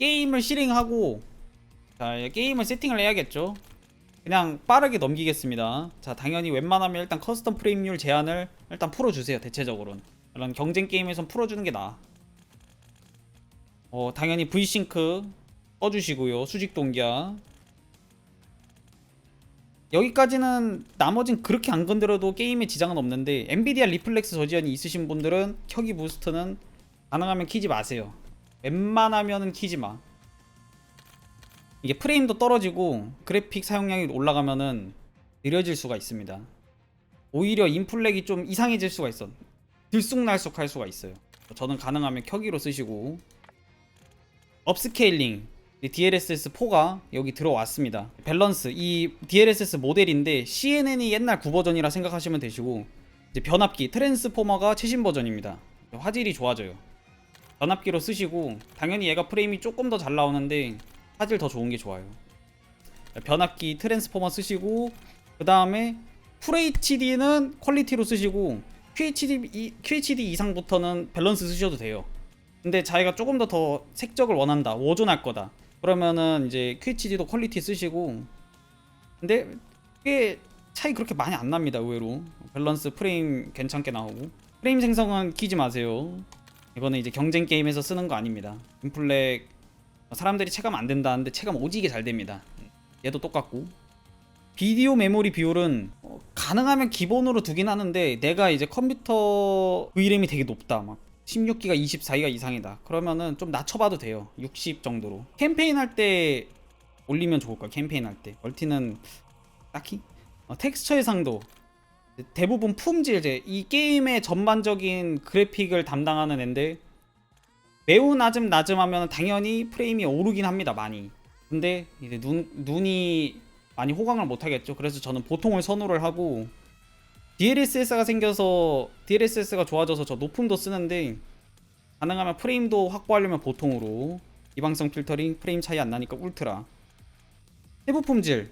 게임을 실행하고 자 게임을 세팅을 해야겠죠. 그냥 빠르게 넘기겠습니다. 자 당연히 웬만하면 일단 커스텀 프레임률 제한을 일단 풀어주세요 대체적으로는. 이런 경쟁 게임에선 풀어주는 게 나아 어 당연히 V싱크 꺼주시고요 수직 동기화. 여기까지는 나머진 그렇게 안 건드려도 게임에 지장은 없는데 엔비디아 리플렉스 저지연이 있으신 분들은 켜기 부스트는 가능하면 키지 마세요 웬만하면은 키지 마. 이게 프레임도 떨어지고 그래픽 사용량이 올라가면은 느려질 수가 있습니다. 오히려 인플렉이 좀 이상해질 수가 있어. 들쑥날쑥 할 수가 있어요. 저는 가능하면 켜기로 쓰시고. 업스케일링. DLSS 4가 여기 들어왔습니다. 밸런스. 이 DLSS 모델인데 CNN이 옛날 9버전이라 생각하시면 되시고 이제 변압기 트랜스포머가 최신 버전입니다. 화질이 좋아져요. 변압기로 쓰시고 당연히 얘가 프레임이 조금 더 잘 나오는데 화질 더 좋은 게 좋아요. 변압기 트랜스포머 쓰시고 그 다음에 FHD는 퀄리티로 쓰시고 QHD, 이- QHD 이상부터는 밸런스 쓰셔도 돼요. 근데 자기가 조금 더 더 색적을 원한다 오존할 거다 그러면은 이제 QHD도 퀄리티 쓰시고 근데 꽤 차이 그렇게 많이 안 납니다 의외로 밸런스 프레임 괜찮게 나오고 프레임 생성은 키지 마세요 이거는 이제 경쟁 게임에서 쓰는 거 아닙니다. 인플렉 사람들이 체감 안 된다는데 체감 오지게 잘 됩니다. 얘도 똑같고. 비디오 메모리 비율은 어, 가능하면 기본으로 두긴 하는데 내가 이제 컴퓨터 VRAM이 되게 높다. 막 16기가 24기가 이상이다. 그러면은 좀 낮춰봐도 돼요. 60 정도로. 캠페인 할 때 올리면 좋을 거야 캠페인 할 때. 멀티는 딱히? 어, 텍스처 해상도 대부분 품질 이제 이 게임의 전반적인 그래픽을 담당하는 앤데 매우 낮음 낮음 하면 당연히 프레임이 오르긴 합니다 많이. 근데 이제 눈, 눈이 많이 호강을 못 하겠죠. 그래서 저는 보통을 선호를 하고 DLSS가 생겨서 DLSS가 좋아져서 저 높음도 쓰는데 가능하면 프레임도 확보하려면 보통으로. 이방성 필터링 프레임 차이 안 나니까 울트라. 세부 품질.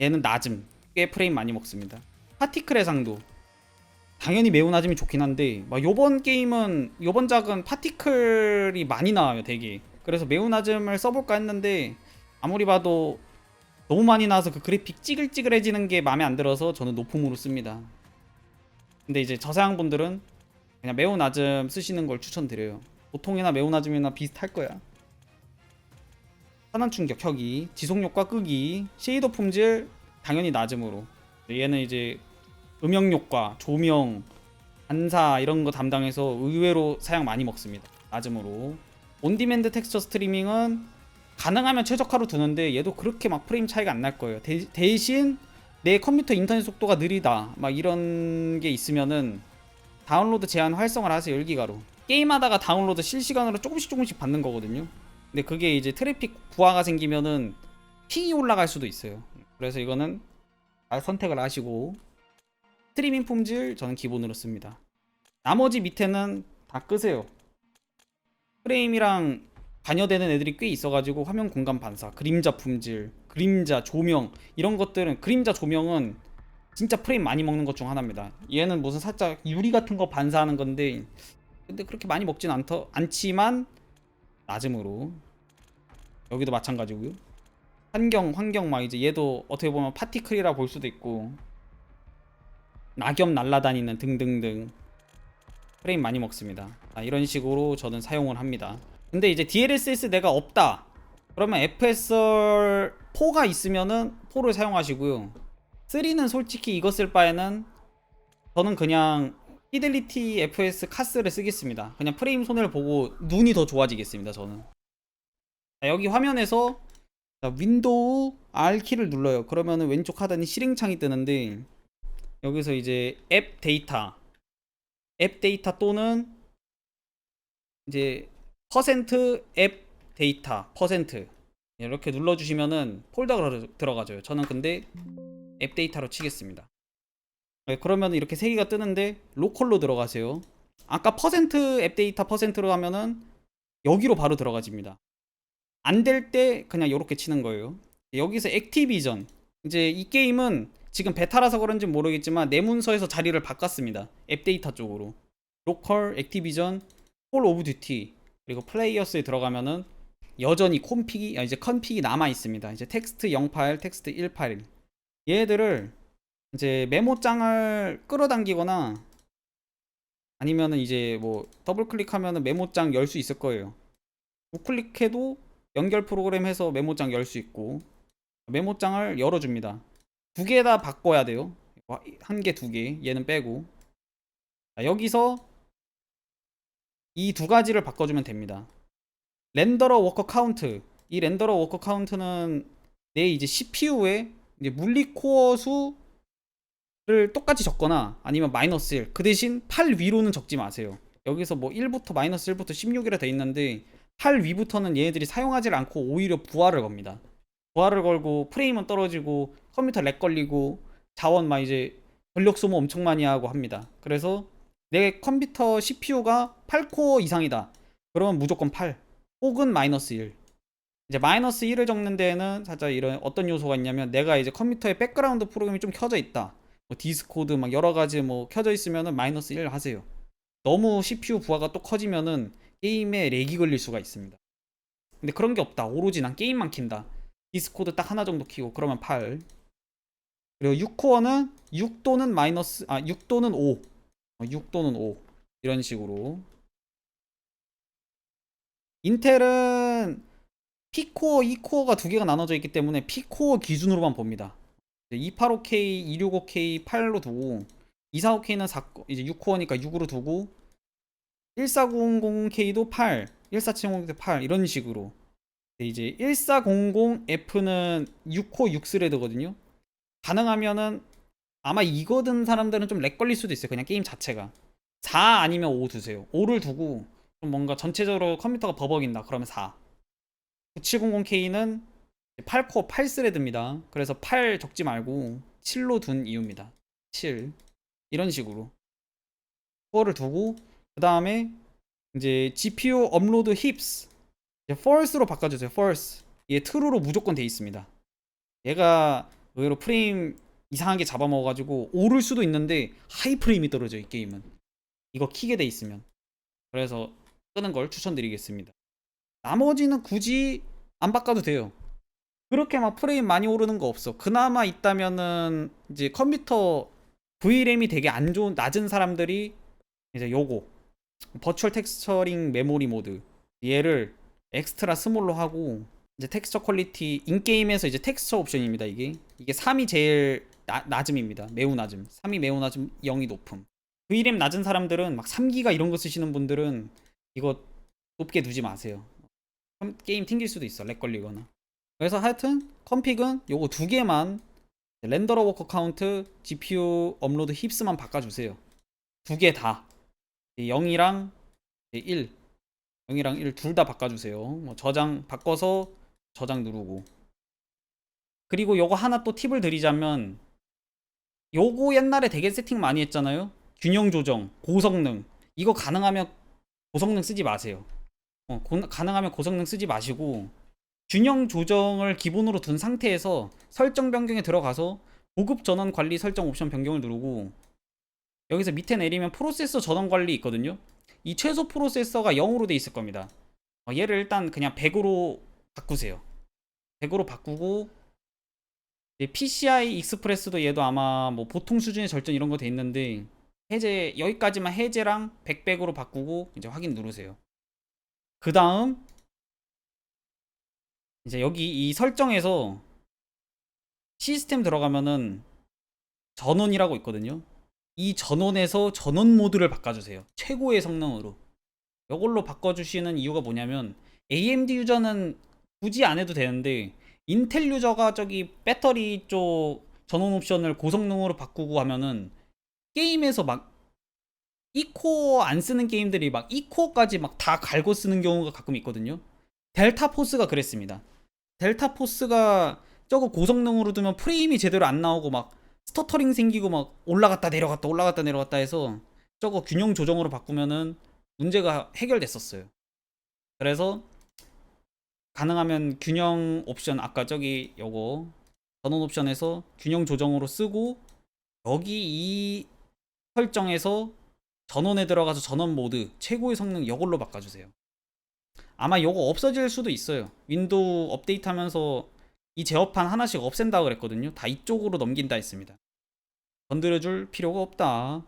얘는 낮음. 꽤 프레임 많이 먹습니다 파티클 해상도 당연히 매우 낮음이 좋긴 한데 막 요번 게임은 요번 작은 파티클이 많이 나와요 되게 그래서 매우 낮음을 써볼까 했는데 아무리 봐도 너무 많이 나와서 그 그래픽 찌글찌글해지는 게 마음에 안 들어서 저는 높음으로 씁니다. 근데 이제 저사양 분들은 그냥 매우 낮음 쓰시는 걸 추천드려요. 보통이나 매우 낮음이나 비슷할 거야. 산안 충격 켜기, 지속 효과 끄기, 쉐이더 품질 당연히 낮음으로. 얘는 이제 음영 효과, 조명, 반사 이런 거 담당해서 의외로 사양 많이 먹습니다. 낮음으로. 온디맨드 텍스처 스트리밍은 가능하면 최적화로 두는데 얘도 그렇게 막 프레임 차이가 안 날 거예요. 대, 대신 내 컴퓨터 인터넷 속도가 느리다 막 이런 게 있으면은 다운로드 제한 활성화를 하세요 1기가로 게임하다가 다운로드 실시간으로 조금씩 조금씩 받는 거거든요 근데 그게 이제 트래픽 부하가 생기면은 핑이 올라갈 수도 있어요 그래서 이거는 잘 선택을 하시고 스트리밍 품질 저는 기본으로 씁니다 나머지 밑에는 다 끄세요 프레임이랑 관여되는 애들이 꽤 있어가지고 화면 공간 반사, 그림자 품질, 그림자 조명 이런 것들은 그림자 조명은 진짜 프레임 많이 먹는 것 중 하나입니다. 얘는 무슨 살짝 유리 같은 거 반사하는 건데 근데 그렇게 많이 먹진 않더, 않지만 낮음으로 여기도 마찬가지고요. 환경 환경 막 이제 얘도 어떻게 보면 파티클이라 볼 수도 있고 낙엽 날라다니는 등등등 프레임 많이 먹습니다. 아, 이런 식으로 저는 사용을 합니다. 근데 이제 DLSS 내가 없다. 그러면 FSR 4가 있으면은 4를 사용하시고요. 3는 솔직히 이거 쓸 바에는 저는 그냥 피델리티 FS 카스를 쓰겠습니다. 그냥 프레임 손해를 보고 눈이 더 좋아지겠습니다. 저는. 자, 여기 화면에서 자, 윈도우 R 키를 눌러요. 그러면은 왼쪽 하단에 실행창이 뜨는데 여기서 이제 앱 데이터 앱 데이터 또는 이제 퍼센트 앱 데이터 퍼센트 이렇게 눌러주시면은 폴더가 들어- 들어가져요. 저는 근데 앱 데이터로 치겠습니다. 네, 그러면 이렇게 세 개가 뜨는데 로컬로 들어가세요. 아까 퍼센트 앱 데이터 퍼센트로 하면은 여기로 바로 들어가집니다. 안 될 때 그냥 이렇게 치는 거예요. 여기서 액티비전 이제 이 게임은 지금 베타라서 그런지 모르겠지만 내 문서에서 자리를 바꿨습니다. 앱 데이터 쪽으로 로컬 액티비전 콜 오브 듀티 그리고 플레이어스에 들어가면은 여전히 콤픽이 아, 이제 컨픽이 남아 있습니다. 이제 텍스트 0 파일, 텍스트 1 파일. 얘들을 이제 메모장을 끌어당기거나 아니면은 이제 뭐 더블 클릭하면은 메모장 열 수 있을 거예요. 우클릭해도 연결 프로그램 해서 메모장 열 수 있고 메모장을 열어줍니다. 두 개 다 바꿔야 돼요. 한 개, 두 개. 얘는 빼고. 자, 여기서 이 두 가지를 바꿔주면 됩니다. 렌더러 워커 카운트. 이 렌더러 워커 카운트는 내 이제 CPU에 이제 물리 코어 수를 똑같이 적거나 아니면 마이너스 1. 그 대신 8 위로는 적지 마세요. 여기서 뭐 1부터 마이너스 1부터 16이라 돼 있는데 8 위부터는 얘네들이 사용하지 않고 오히려 부하를 겁니다. 부하를 걸고 프레임은 떨어지고 컴퓨터 렉 걸리고 자원 막 이제 전력 소모 엄청 많이 하고 합니다. 그래서 내 컴퓨터 CPU가 8코어 이상이다. 그러면 무조건 8 혹은 마이너스 1. 이제 마이너스 1을 적는 데에는 살짝 이런 어떤 요소가 있냐면 내가 이제 컴퓨터에 백그라운드 프로그램이 좀 켜져 있다. 뭐 디스코드 막 여러 가지 뭐 켜져 있으면은 마이너스 1 하세요. 너무 CPU 부하가 또 커지면은 게임에 렉이 걸릴 수가 있습니다. 근데 그런 게 없다. 오로지 난 게임만 킨다. 디스코드 딱 하나 정도 키고 그러면 8. 그리고 6코어는 6 또는 마이너스 아6 또는 5. 6 또는 5. 이런 식으로. 인텔은 P코어, E코어가 두 개가 나눠져 있기 때문에 P코어 기준으로만 봅니다. 285K, 265K 8로 두고 245K는 4, 이제 6코어니까 6으로 두고 1400K도 8, 1470도 8 이런 식으로 이제 1400F는 6코 6스레드거든요. 가능하면은 아마 이거 든 사람들은 좀 렉 걸릴 수도 있어요. 그냥 게임 자체가 4 아니면 5 두세요. 5를 두고 좀 뭔가 전체적으로 컴퓨터가 버벅인다. 그러면 4. 9700K는 8코어 8스레드입니다. 그래서 8 적지 말고 7로 둔 이유입니다. 7 이런 식으로 코어를 두고 그 다음에 이제 GPU 업로드 힙스 이제 false로 바꿔주세요. false 얘 true로 무조건 돼 있습니다. 얘가 의외로 프레임 이상하게 잡아먹어가지고 오를 수도 있는데 하이 프레임이 떨어져 이 게임은 이거 키게 돼 있으면 그래서 끄는 걸 추천드리겠습니다. 나머지는 굳이 안 바꿔도 돼요. 그렇게 막 프레임 많이 오르는 거 없어. 그나마 있다면은 이제 컴퓨터 VRAM이 되게 안 좋은 낮은 사람들이 이제 요거 버추얼 텍스처링 메모리 모드 얘를 엑스트라 스몰로 하고 이제 텍스처 퀄리티 인게임에서 이제 텍스처 옵션입니다 이게 이게 3이 제일 나, 낮음입니다. 매우 낮음. 3이 매우 낮음 0이 높음. VRAM 낮은 사람들은 막 3기가 이런 거 쓰시는 분들은 이거 높게 두지 마세요. 게임 튕길 수도 있어 렉 걸리거나. 그래서 하여튼 컴픽은 요거 두 개만 렌더러 워커 카운트 GPU 업로드 힙스만 바꿔주세요. 두 개 다. 0이랑 1 0이랑 1 둘 다 바꿔주세요. 뭐 저장 바꿔서 저장 누르고 그리고 요거 하나 또 팁을 드리자면 요거 옛날에 되게 세팅 많이 했잖아요 균형 조정 고성능 이거 가능하면 고성능 쓰지 마세요 어, 고, 가능하면 고성능 쓰지 마시고 균형 조정을 기본으로 둔 상태에서 설정 변경에 들어가서 고급 전원 관리 설정 옵션 변경을 누르고 여기서 밑에 내리면 프로세서 전원 관리 있거든요. 이 최소 프로세서가 0으로 돼 있을 겁니다. 어, 얘를 일단 그냥 100으로 바꾸세요. 100으로 바꾸고 PCI 익스프레스도 얘도 아마 뭐 보통 수준의 절전 이런 거 돼 있는데 해제 여기까지만 해제랑 100, 100으로 바꾸고 이제 확인 누르세요. 그 다음 이제 여기 이 설정에서 시스템 들어가면은 전원이라고 있거든요. 이 전원에서 전원 모드를 바꿔주세요. 최고의 성능으로. 이걸로 바꿔주시는 이유가 뭐냐면 AMD 유저는 굳이 안 해도 되는데 인텔 유저가 저기 배터리 쪽 전원 옵션을 고성능으로 바꾸고 하면은 게임에서 막 2코어 안 쓰는 게임들이 막 2코어까지 막 다 갈고 쓰는 경우가 가끔 있거든요. 델타 포스가 그랬습니다. 델타 포스가 저거 고성능으로 두면 프레임이 제대로 안 나오고 막 스터터링 생기고 막 올라갔다 내려갔다 올라갔다 내려갔다 해서 저거 균형 조정으로 바꾸면은 문제가 해결됐었어요. 그래서 가능하면 균형 옵션 아까 저기 요거 전원 옵션에서 균형 조정으로 쓰고 여기 이 설정에서 전원에 들어가서 전원 모드 최고의 성능 이걸로 바꿔주세요. 아마 요거 없어질 수도 있어요. 윈도우 업데이트 하면서 이 제어판 하나씩 없앤다 그랬거든요. 다 이쪽으로 넘긴다 했습니다. 건드려줄 필요가 없다.